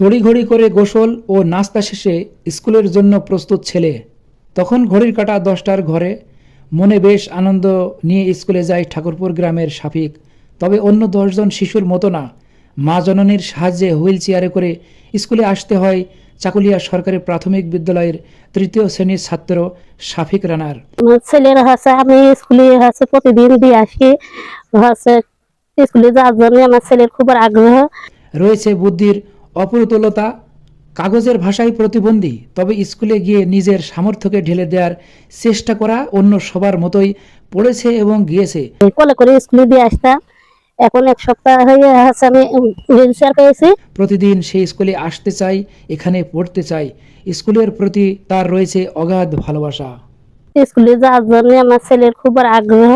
তড়িঘড়ি করে গোসল ও নাস্তা শেষে স্কুলের জন্য প্রস্তুত ছেলে। তখন ঘড়ির কাটা দশটার ঘরে মনে বেশ আনন্দ নিয়ে স্কুলে যায় ঠাকুরপুর গ্রামের সাফিক তবে অন্য দশজন শিশুর মতো না। মা জননীর সাহায্যে হুইল চেয়ারে করে স্কুলে আসতে হয় চাকুলিয়া সরকারি প্রাথমিক বিদ্যালয়ের তৃতীয় শ্রেণির ছাত্র শাফিক রানার। ছেলের হচ্ছে আমি স্কুলে হচ্ছে প্রতিদিন দিয়ে আসি। হচ্ছে স্কুলে যাওয়ার জন্য আমার ছেলের খুব আগ্রহ। রয়েছে বুদ্ধির অপ্রতুলতা কাগজের ভাষায় প্রতিবন্ধী তবে স্কুলে গিয়ে নিজের সামর্থ্যকে ঢেলে দেওয়ার চেষ্টা করা অন্য সবার মতোই পড়েছে এবং গিয়েছে। কোলে করে স্কুলে দিয়ে আসতাম এখন এক সপ্তাহ হয়ে হচ্ছে আমি হুইল পেয়েছি। প্রতিদিন সেই স্কুলে আসতে চাই এখানে পড়তে চাই স্কুলের প্রতি তার রয়েছে অগাধ ভালোবাসা। স্কুলে যাওয়ার জন্য আমার ছেলের খুব আগ্রহ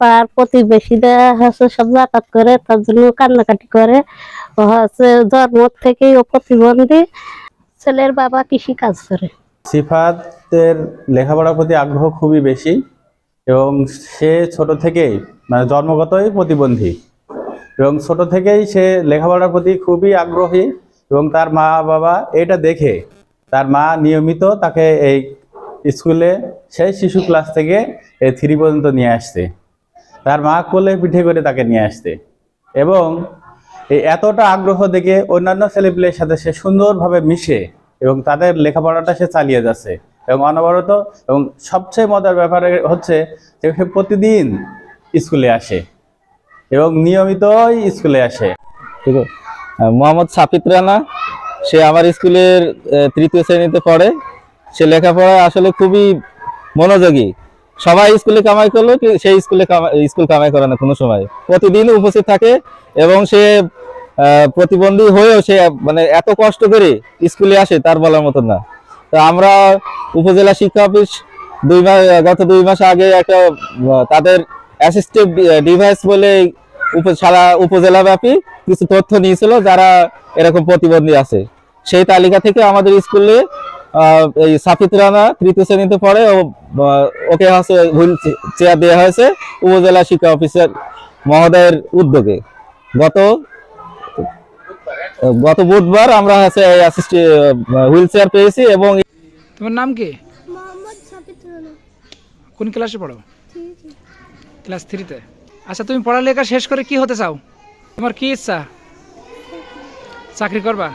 পাড়ার প্রতিবেশীরা হচ্ছে সব যাতায়াত করে, তার জন্য কান্নাকাটি করে। হচ্ছে জন্ম থেকেই ও প্রতিবন্ধী। ছেলের বাবা কৃষি কাজ করে। সিফাতের লেখাপড়ার প্রতি আগ্রহ খুবই বেশি এবং সে ছোট থেকেই মানে জন্মগতই প্রতিবন্ধী। এবং ছোট থেকেই সে লেখাপড়ার প্রতি খুবই আগ্রহী এবং তার মা বাবা এটা দেখে, তার মা নিয়মিত তাকে এই স্কুলে সেই শিশু ক্লাস থেকে এই থ্রি পর্যন্ত নিয়ে আসছে। তার মা কোলে পিঠে করে তাকে নিয়ে আসতে। এবং এই এতটা আগ্রহ দেখে অন্যান্য ছেলেপিলের সাথে সে সুন্দরভাবে মিশে এবং তাদের লেখাপড়াটা সে চালিয়ে যাচ্ছে এবং অনবরত এবং সবচেয়ে মজার ব্যাপার হচ্ছে যে সে প্রতিদিন স্কুলে আসে এবং নিয়মিতই স্কুলে আসে। ঠিক আছে। মোহাম্মদ সাফিত রানা, সে আমার স্কুলের তৃতীয় শ্রেণীতে পড়ে। সে লেখাপড়া আসলে খুবই মনোযোগী। সবাই স্কুলে কামাই করল সেই স্কুলে স্কুল কামাই করে না কোনো সময়। প্রতিদিন উপস্থিত থাকে এবং সে প্রতিবন্ধী হয়েও সে মানে এত কষ্ট করে স্কুলে আসে তার বলার মতন না। তো আমরা উপজেলা শিক্ষা অফিস দুই মাস গত দুই মাস আগে একটা তাদের অ্যাসিস্টিভ ডিভাইস বলে সারা উপজেলা ব্যাপী কিছু তথ্য নিয়েছিল যারা এরকম প্রতিবন্ধী আছে। সেই তালিকা থেকে আমাদের স্কুলে এই সাফিত রানা তৃতীয় শ্রেণীতে পড়ে ও ওকে হচ্ছে হুইল চেয়ার দেওয়া হয়েছে উপজেলা শিক্ষা অফিসার মহোদয়ের উদ্যোগে। গত গত বুধবার আমরা হচ্ছে হুইল চেয়ার পেয়েছি এবং তোমার নাম কি? মোহাম্মদ সাবিত রানা। কোন ক্লাসে পড়ো? ক্লাস থ্রিতে আচ্ছা তুমি পড়ালেখা শেষ করে কি হতে চাও? তোমার কি ইচ্ছা? চাকরি করবা?